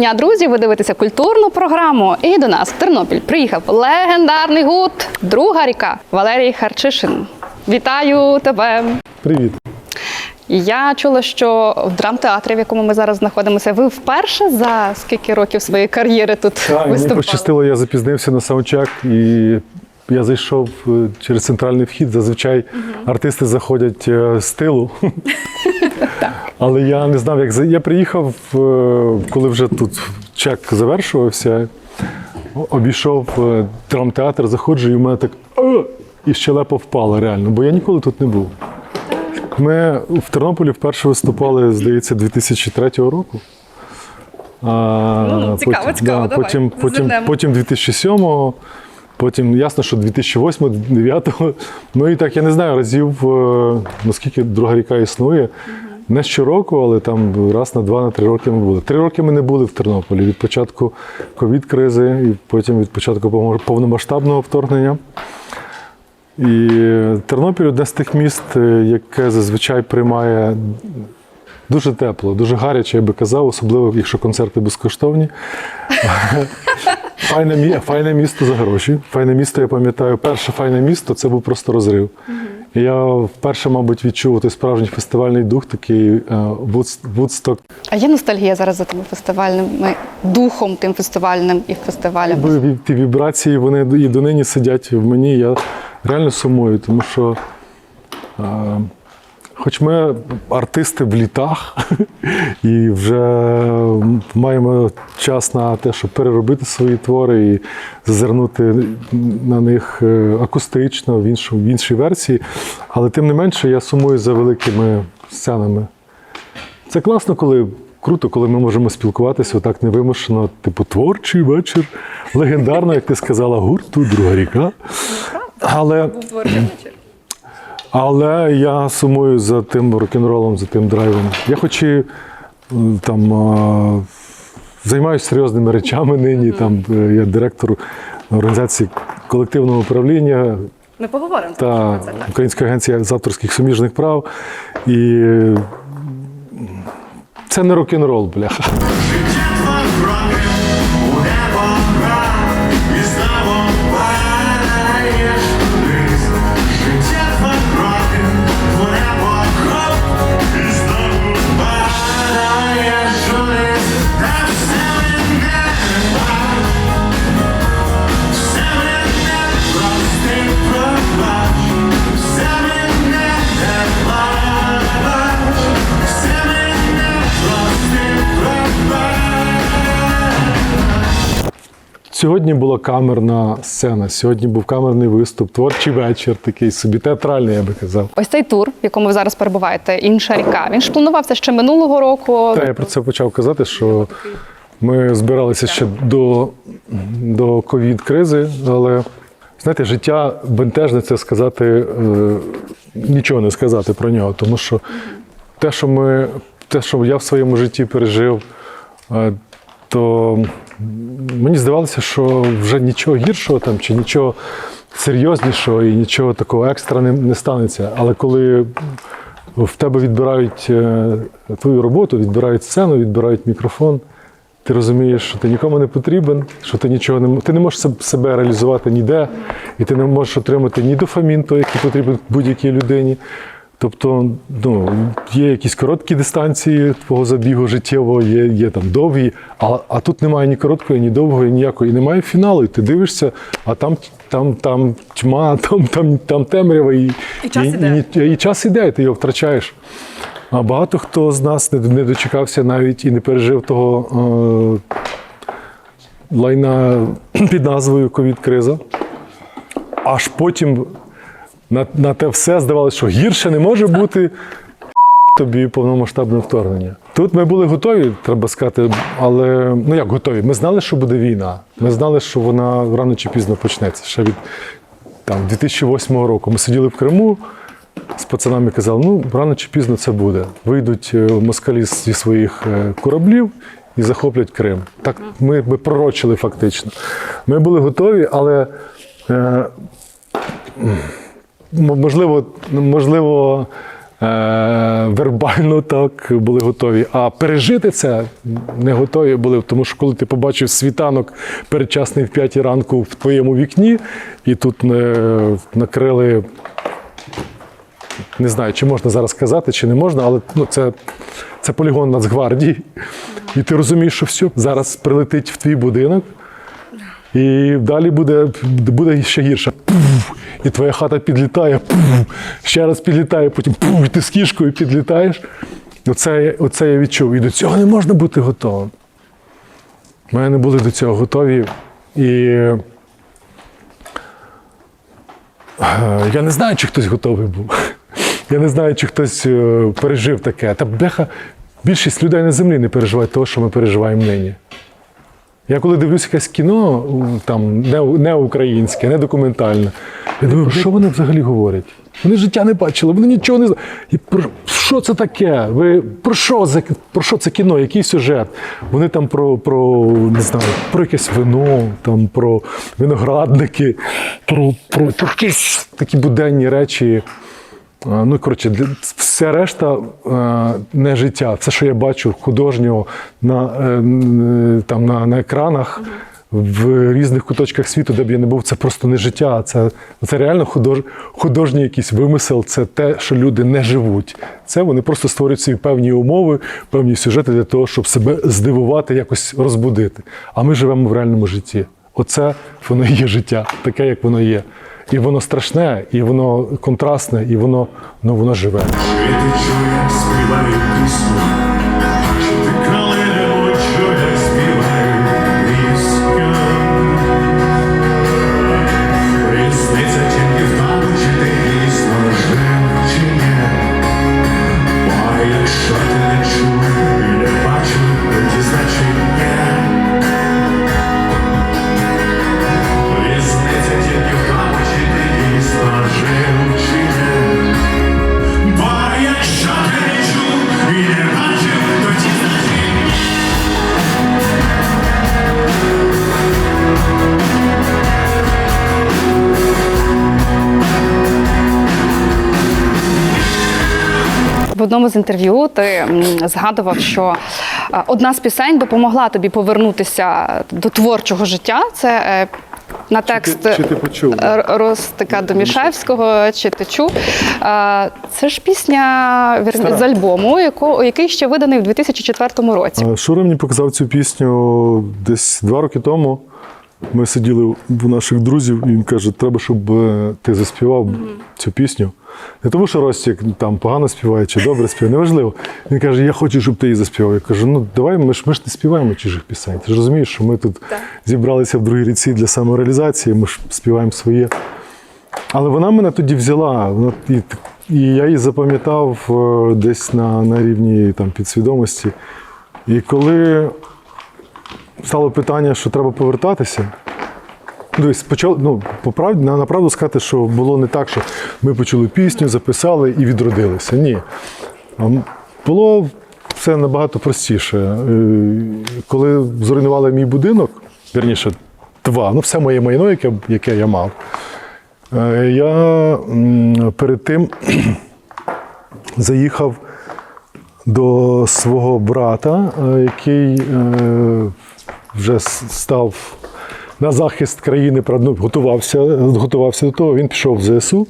Дня, друзі! Ви дивитеся культурну програму. І до нас в Тернопіль приїхав легендарний гурт Друга ріка Валерій Харчишин. Вітаю тебе! Привіт. Я чула, що в драмтеатрі, в якому ми зараз знаходимося, ви вперше за скільки років своєї кар'єри тут Так, мені виступали? пощастило, я запізнився на саундчек і я зайшов е, через центральний вхід. Зазвичай артисти заходять е, з тилу. Але я не знав, як я приїхав, е, коли вже тут чек завершувався, обійшов е, драмтеатр, заходжу, і в мене так «О!» і щелепа впала реально, бо я ніколи тут не був. Ми в Тернополі вперше виступали, здається, 2003 року. А, Ну, цікаво, цікаво, давай, потім, потім, потім 2007-го, потім ясно, що 2008 2009 Ну і так, я не знаю, разів, е, наскільки друга ріка існує. Не щороку, але там раз на два, на три роки ми були. Три роки ми не були в Тернополі від початку ковід-кризи і потім від початку повномасштабного вторгнення. І Тернопіль одне з тих міст, е, яке зазвичай приймає дуже тепло, дуже гаряче, я би казав, особливо якщо концерти безкоштовні. Файне, місто за гроші. Файне місто, я пам'ятаю, перше файне місто це був просто розрив. Я вперше, мабуть, відчув той справжній фестивальний дух, такий е, Вудсток. А є ностальгія зараз за тими фестивальними духом, тим фестивальним і фестивалем. Ті вібрації вони і донині сидять в мені. Я реально сумую, тому що. Хоч ми артисти в літах і вже маємо час на те, щоб переробити свої твори і зазирнути на них е, акустично в, іншу, в іншій версії. Але тим не менше я сумую за великими сценами. Це класно, коли круто, коли ми можемо спілкуватися отак невимушено, типу творчий вечір, легендарно, як ти сказала, гурту, друга ріка. Але, але я сумую за тим рок-н-ролом, за тим драйвом. Я хоч і там займаюся серйозними речами нині. Там е, я директор організації колективного управління Ми поговоримо та Українська агенція з авторських суміжних прав. І це не рок-н-рол, бляха. Сьогодні була камерна сцена, сьогодні був камерний виступ, творчий вечір, такий собі театральний, я би казав. Ось цей тур, в якому ви зараз перебуваєте, інша ріка. Він ж планувався ще минулого року. Та я про це почав казати, що ми збиралися ще до, до ковід-кризи, але знаєте, життя бентежне це сказати, е, нічого не сказати про нього, тому що те, що ми, те, що я в своєму житті пережив, е, то мені здавалося, що вже нічого гіршого там чи нічого серйознішого і нічого такого екстра не, не станеться. Але коли в тебе відбирають е, твою роботу, відбирають сцену, відбирають мікрофон. Ти розумієш, що ти нікому не потрібен, що ти нічого не ти не можеш себе реалізувати ніде, і ти не можеш отримати ні дофамін, той, який потрібен будь-якій людині. Тобто, ну, є якісь короткі дистанції твого забігу життєвого, є, є там довгі, а, а тут немає ні короткої, ні довгої, ніякої. І немає фіналу. І ти дивишся, а там, там, там тьма, там, там, там темрява, і, І час і, іде. і, і час іде, і ти його втрачаєш. А багато хто з нас не, не дочекався навіть і не пережив того е, лайна під назвою ковід-криза. Аж потім на, на те все здавалося, що гірше не може бути тобі повномасштабне вторгнення. Тут ми були готові, треба сказати, але ну як готові? Ми знали, що буде війна. Ми знали, що вона рано чи пізно почнеться. Ще від там, 2008 року. Ми сиділи в Криму з пацанами казали, ну рано чи пізно це буде. Вийдуть е, москалі зі своїх е, кораблів і захоплять Крим. Так ми, ми пророчили фактично. Ми були готові, але е, можливо, можливо, е, вербально так були готові. А пережити це не готові були, тому що коли ти побачив світанок передчасний в 5 ранку в твоєму вікні, і тут е, накрили не знаю, чи можна зараз сказати, чи не можна, але ну, це, це полігон Нацгвардії. І ти розумієш, що все, зараз прилетить в твій будинок, і далі буде, буде ще гірше. Пуф, і твоя хата підлітає, пуф, ще раз підлітає, потім пуф, ти з кішкою підлітаєш. Оце, оце я відчув. І до цього не можна бути готовим. Ми не були до цього готові. І е, я не знаю, чи хтось готовий був. Я не знаю, чи хтось е, пережив таке. Та бляха, більшість людей на землі не переживає того, що ми переживаємо нині. Я коли дивлюся якесь кіно, там не, не українське, не документальне, я думаю, про що вони взагалі говорять? Вони життя не бачили, вони нічого не знають. І про що це таке? Ви про що за про що це кіно? Який сюжет? Вони там про, про не знаю, про якесь вино, там про виноградники, про, про, про якісь такі буденні речі. Ну, коротше, все решта е, не життя. Все, що я бачу художнього на, е, там, на, на екранах в різних куточках світу, де б я не був, це просто не життя. Це, це реально худож, художній якийсь вимисел, це те, що люди не живуть. Це вони просто створюють собі певні умови, певні сюжети для того, щоб себе здивувати, якось розбудити. А ми живемо в реальному житті. Оце воно і є життя, таке, як воно є. І воно страшне, і воно контрастне, і воно, ну, воно живе. Чи ти чуєш, співаю пісню? Одному з інтерв'ю ти згадував, що е, одна з пісень допомогла тобі повернутися до творчого життя. Це е, на текст чи ти почув? Ростика Домішевського, чи ти чув. Е, Це ж пісня вірні, Стара. з альбому, яко- який ще виданий в 2004 році. Шура мені показав цю пісню десь два роки тому. Ми сиділи в наших друзів, і він каже: треба, щоб е, ти заспівав цю пісню. Не тому, що Ростік там погано співає чи добре співає, неважливо. Він каже, я хочу, щоб ти її заспівав. Я кажу, ну давай, ми ж ми ж не співаємо чужих пісень. Ти ж розумієш, що ми тут зібралися в другій ріці для самореалізації, ми ж співаємо своє. Але вона мене тоді взяла. Вона, і, і я її запам'ятав е, десь на, на рівні там, підсвідомості. І коли стало питання, що треба повертатися. Дивись, почав, ну, по правді, на, направду сказати, що було не так, що ми почули пісню, записали і відродилися. Ні. Було все набагато простіше. Е, Коли зруйнували мій будинок, вірніше, два, ну все моє майно, яке, яке я мав, е, я перед тим заїхав до свого брата, е, який вже став на захист країни, ну, готувався, готувався до того. Він пішов в ЗСУ.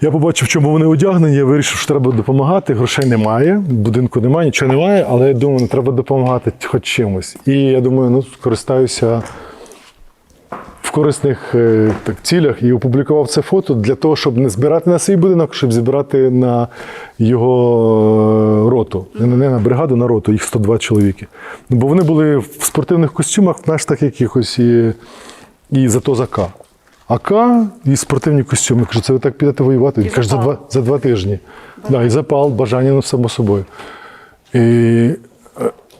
Я побачив, в чому вони одягнені. Я вирішив, що треба допомагати. Грошей немає, будинку немає, нічого немає, але я думаю, треба допомагати хоч чимось. І я думаю, ну, скористаюся корисних е, так, цілях і опублікував це фото для того, щоб не збирати на свій будинок, щоб зібрати на його е, роту. Не, на бригаду, на роту, їх 102 чоловіки. Бо вони були в спортивних костюмах, знаєш, так якихось і, і зато за К. АК і спортивні костюми. Я кажу, це ви так підете воювати? Він каже, за два, за два тижні. Да, і запал, бажання, ну, само собою. І, е,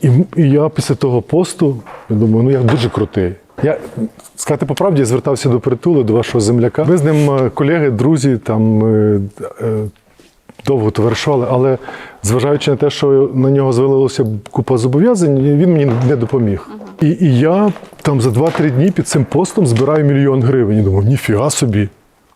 і, і я після того посту, я думаю, ну я дуже крутий. Я сказати по правді, звертався до притули, до вашого земляка. Ми з ним е, колеги, друзі, там е, е, довго товаришували, але зважаючи на те, що на нього звалилося купа зобов'язань, він мені не допоміг. І, і я там за 2-3 дні під цим постом збираю мільйон гривень. І думаю, ніфіга собі,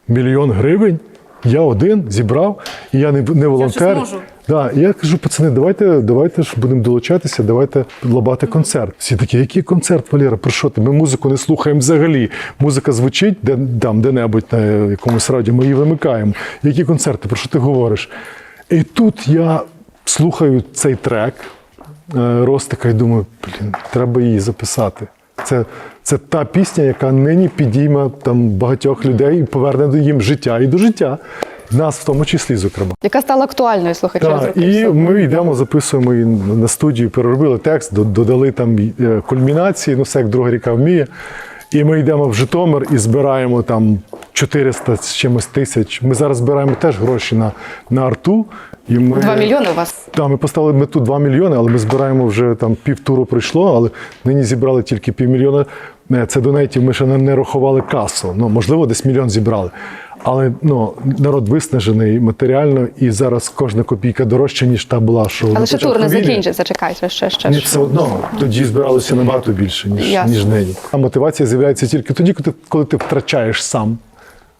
мільйон гривень. Я один зібрав, і я не, не волонтер. зможу. Да, і я кажу, пацани, давайте, давайте ж будемо долучатися, давайте лабати концерт. Всі такі, який концерт, Валера? Про що ти? Ми музику не слухаємо взагалі. Музика звучить де, там, де-небудь на якомусь радіо, ми її вимикаємо. Які концерти? Про що ти говориш? І тут я слухаю цей трек е, Ростика і думаю, блін, треба її записати. Це, це та пісня, яка нині підійме там багатьох людей і поверне до їм життя і до життя. Нас в тому числі, зокрема. Яка стала актуальною слухачів Так, і ми йдемо, записуємо її на студію, переробили текст, додали там е, кульмінації, ну все як друга ріка вміє. І ми йдемо в Житомир і збираємо там 400 з чимось тисяч. Ми зараз збираємо теж гроші на, на арту. І ми, Два мільйони у вас. Так, ми поставили мету 2 мільйони, але ми збираємо вже там півтуру пройшло, але нині зібрали тільки півмільйона. Е, Це донейтів, ми ще не, не рахували касу. Ну, можливо, десь мільйон зібрали. Але ну, народ виснажений матеріально, і зараз кожна копійка дорожча, ніж та була, що Але ще тур не закінчиться, чекайте, ще, ще. Ні, все одно тоді збиралося набагато більше, ніж, Ясно. ніж нині. А мотивація з'являється тільки тоді, коли ти, коли ти втрачаєш сам.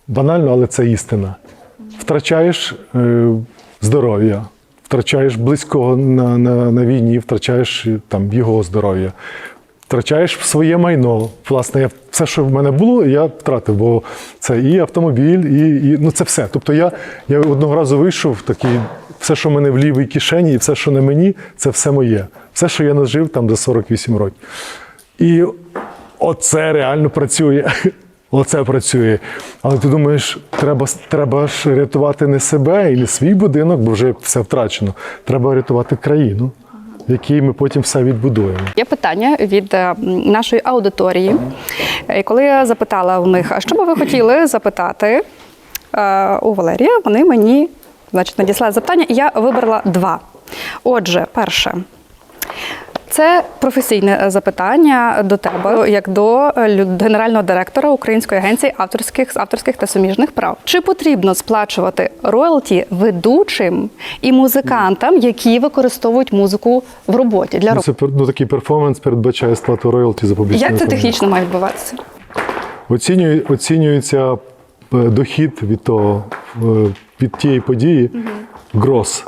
Банально, але це істина. Втрачаєш е, здоров'я, втрачаєш близького на, на, на війні, втрачаєш е, там, його здоров'я, втрачаєш своє майно. Власне, я, все, що в мене було, я втратив, бо це і автомобіль, і, і ну, це все. Тобто я, я одного разу вийшов такий. Все, що в мене в лівій кишені, і все, що не мені, це все моє. Все, що я нажив там за 48 років. І оце реально працює. Оце працює. Але ти думаєш, треба, треба ж рятувати не себе і не свій будинок, бо вже все втрачено. Треба рятувати країну, в якій ми потім все відбудуємо. Є питання від е, нашої аудиторії. Коли я запитала у них, а що би ви хотіли запитати е, у Валерія, вони мені значить, надіслали запитання, і я вибрала два. Отже, перше. Це професійне е, запитання до тебе, як до е, генерального директора Української агенції авторських авторських та суміжних прав. Чи потрібно сплачувати роялті ведучим і музикантам, які використовують музику в роботі для Ну, роботи? це ну, такий перформанс передбачає сплату роялті за публічну Як це рекламу. технічно має відбуватися? Оцінює, оцінюється е, дохід від того, від тієї події, грос.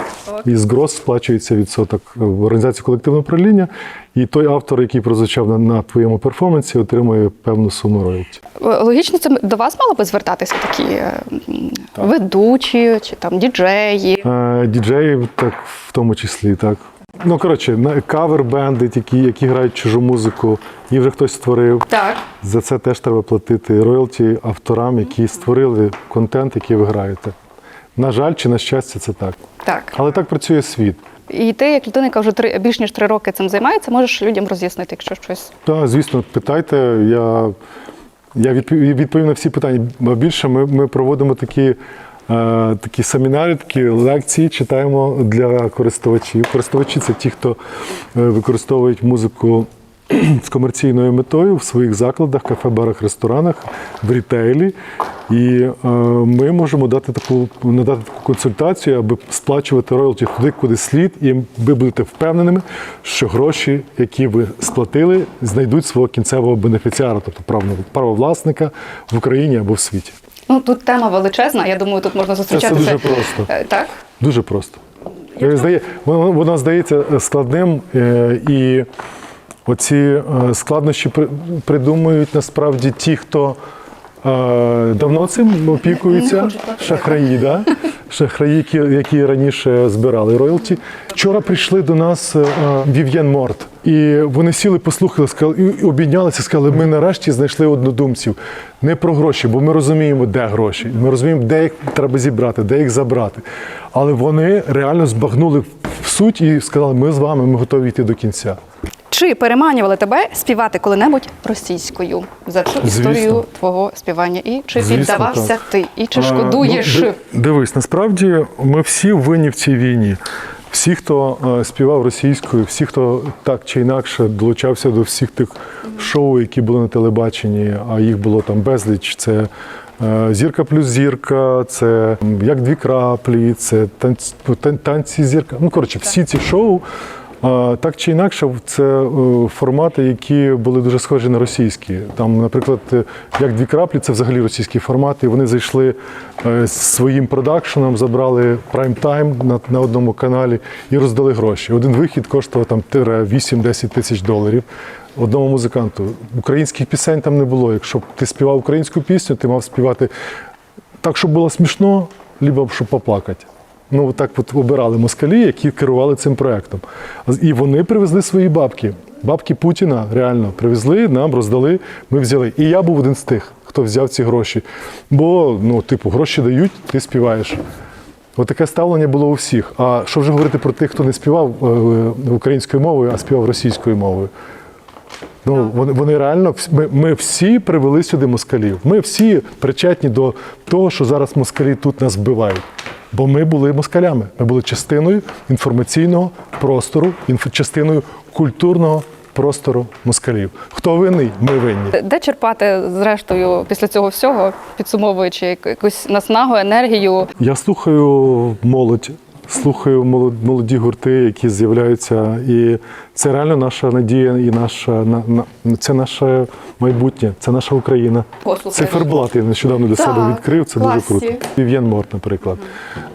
І з грос сплачується відсоток в організації колективного управління, і той автор, який прозвучав на, на твоєму перформансі, отримує певну суму роялті. Логічно, це до вас мало би звертатися такі е, м, ведучі чи там діджеї. Е, Діджеїв так в тому числі, так. Ну, коротше, на- кавер-бенди, які, які грають чужу музику, їх вже хтось створив. Так. За це теж треба платити роялті авторам, які створили контент, який ви граєте. На жаль, чи на щастя, це так. Так. Але так працює світ. І ти, як людина, яка вже три більш ніж три роки цим займається, можеш людям роз'яснити, якщо щось. Так, звісно, питайте. Я, я відповім, на всі питання. Більше ми, ми проводимо такі, е, такі семінари, такі лекції, читаємо для користувачів. Користувачі це ті, хто е, використовують музику з комерційною метою в своїх закладах, кафе, барах, ресторанах, в рітейлі. І е, ми можемо дати таку, надати таку консультацію, аби сплачувати роялті туди, куди слід, і ви будете впевненими, що гроші, які ви сплатили, знайдуть свого кінцевого бенефіціара, тобто правного правовласника в Україні або в світі. Ну тут тема величезна. Я думаю, тут можна зустрічатися. Це дуже просто. Е, Так. Дуже просто. Е, Здає, воно, воно здається складним, е, і оці е, складнощі при- придумують насправді ті, хто е, давно цим опікуються. Шахраї, да? Шахраї, які, раніше збирали роялті. Вчора прийшли до нас е, Вів'єн Морт. І вони сіли, послухали, сказали, і обійнялися, сказали, ми нарешті знайшли однодумців. Не про гроші, бо ми розуміємо, де гроші. Ми розуміємо, де їх треба зібрати, де їх забрати. Але вони реально збагнули в суть і сказали, ми з вами, ми готові йти до кінця. Чи переманювали тебе співати коли-небудь російською за цю Звісно. історію твого співання? І чи Звісно, піддавався так. ти? І чи А, шкодуєш? ну, дивись, насправді ми всі винні в цій війні. Всі, хто е, співав російською, всі, хто так чи інакше долучався до всіх тих шоу, які були на телебаченні, а їх було там безліч. Це е, Зірка плюс зірка, це як дві краплі, це танці, танці зірка. Ну, коротше, всі ці шоу А, так чи інакше, це е, формати, які були дуже схожі на російські. Там, наприклад, е, як дві краплі, це взагалі російські формати. Вони зайшли е, своїм продакшеном, забрали прайм-тайм на, на одному каналі і роздали гроші. Один вихід коштував там тире 8-10 тисяч доларів. Одному музиканту. Українських пісень там не було. Якщо ти співав українську пісню, ти мав співати так, щоб було смішно, либо щоб поплакати. Ну, так от обирали москалі, які керували цим проектом. І вони привезли свої бабки. Бабки Путіна реально привезли, нам роздали, ми взяли. І я був один з тих, хто взяв ці гроші. Бо, ну, типу, гроші дають, ти співаєш. Отаке ставлення було у всіх. А що вже говорити про тих, хто не співав е, українською мовою, а співав російською мовою? Ну, вони, вони реально ми, ми всі привели сюди москалів. Ми всі причетні до того, що зараз москалі тут нас вбивають. Бо ми були москалями. Ми були частиною інформаційного простору, частиною культурного простору москалів. Хто винний? Ми винні. Де черпати, зрештою, після цього всього, підсумовуючи якусь наснагу, енергію? Я слухаю молодь, слухаю молоді гурти, які з'являються, і це реально наша надія і наша на, на це наше майбутнє, це наша Україна. Послухаєш. Циферблат я нещодавно для себе відкрив. Це дуже круто. Морт, наприклад.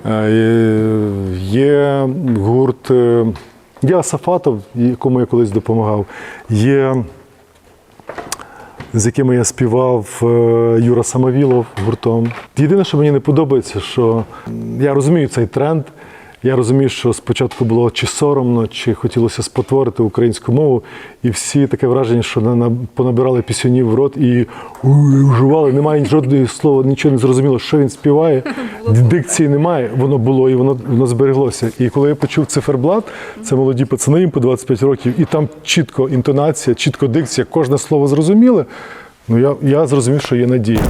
Е, Є гурт. е, Є Асафатов, якому я колись допомагав. Є з якими я співав е, Юра Самовілов гуртом. Єдине, що мені не подобається, що я розумію цей тренд. Я розумію, що спочатку було чи соромно, чи хотілося спотворити українську мову, і всі таке враження, що на, на, понабирали пісюнів в рот і «Ой, вживали. Немає жодного слова, нічого не зрозуміло, що він співає. Дикції немає, воно було і воно, воно збереглося. І коли я почув циферблат, це молоді пацани їм по 25 років, і там чітко інтонація, чітко дикція, кожне слово зрозуміле. Ну я, я зрозумів, що є надія.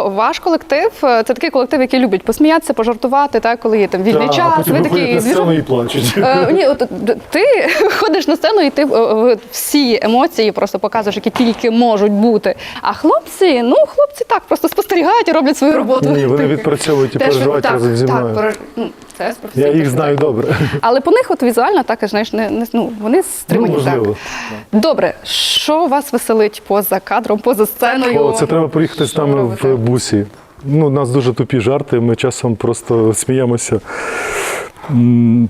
Що ваш колектив е, це такий колектив, який любить посміятися, пожартувати, так, коли є там вільний Так, а час. потім Ви такі на сцену і плачуть. Е, ні, от ти ходиш на сцену і ти е, всі емоції просто показуєш, які тільки можуть бути. А хлопці, ну хлопці так просто спостерігають і роблять свою роботу. Ні, вони відпрацьовують і переживають разом зі мною. переж- це з Я їх знаю добре. Але по них от візуально також, знаєш, не, не ну, вони стримані. Ну, так. Добре, що вас веселить поза кадром, поза сценою? О, це треба поїхати там робите? в бусі. Ну, у нас дуже тупі жарти, ми часом просто сміємося.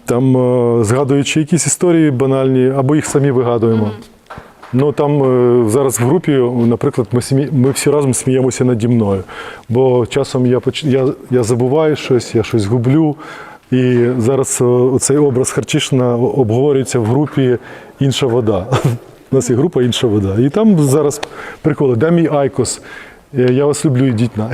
Там, е, згадуючи якісь історії банальні, або їх самі вигадуємо. Ну там е, зараз в групі, наприклад, ми, смі... ми всі разом сміємося наді мною. Бо часом я, поч... я, я забуваю щось, я щось гублю. І зараз е, цей образ Харчишина обговорюється в групі інша вода. У нас є група інша вода. І там зараз приколи, де мій Айкос? Е, Я вас люблю, ідіть на.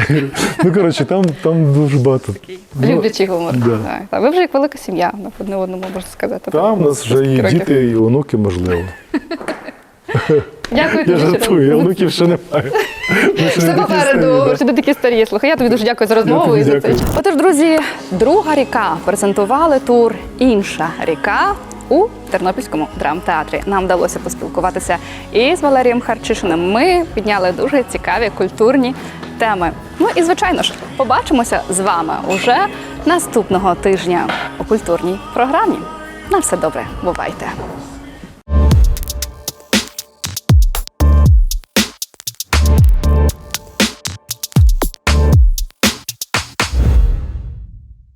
Ну, коротше, там, там дуже багато. Ну, Люблячий гумор. да. Так. Так, Ви вже як велика сім'я, одне одному можна сказати. Там у нас вже і діти, і онуки, можливо. Дякую Я тобі. що жартую, я онуків ще немає. Все попереду, що ти такі старі. Слухай, я тобі дуже дякую за розмову і за це. Отож, друзі, друга ріка презентували тур Інша ріка у Тернопільському драмтеатрі. Нам вдалося поспілкуватися і з Валерієм Харчишиним. Ми підняли дуже цікаві культурні теми. Ну і звичайно ж, побачимося з вами уже наступного тижня у культурній програмі. На все добре, бувайте!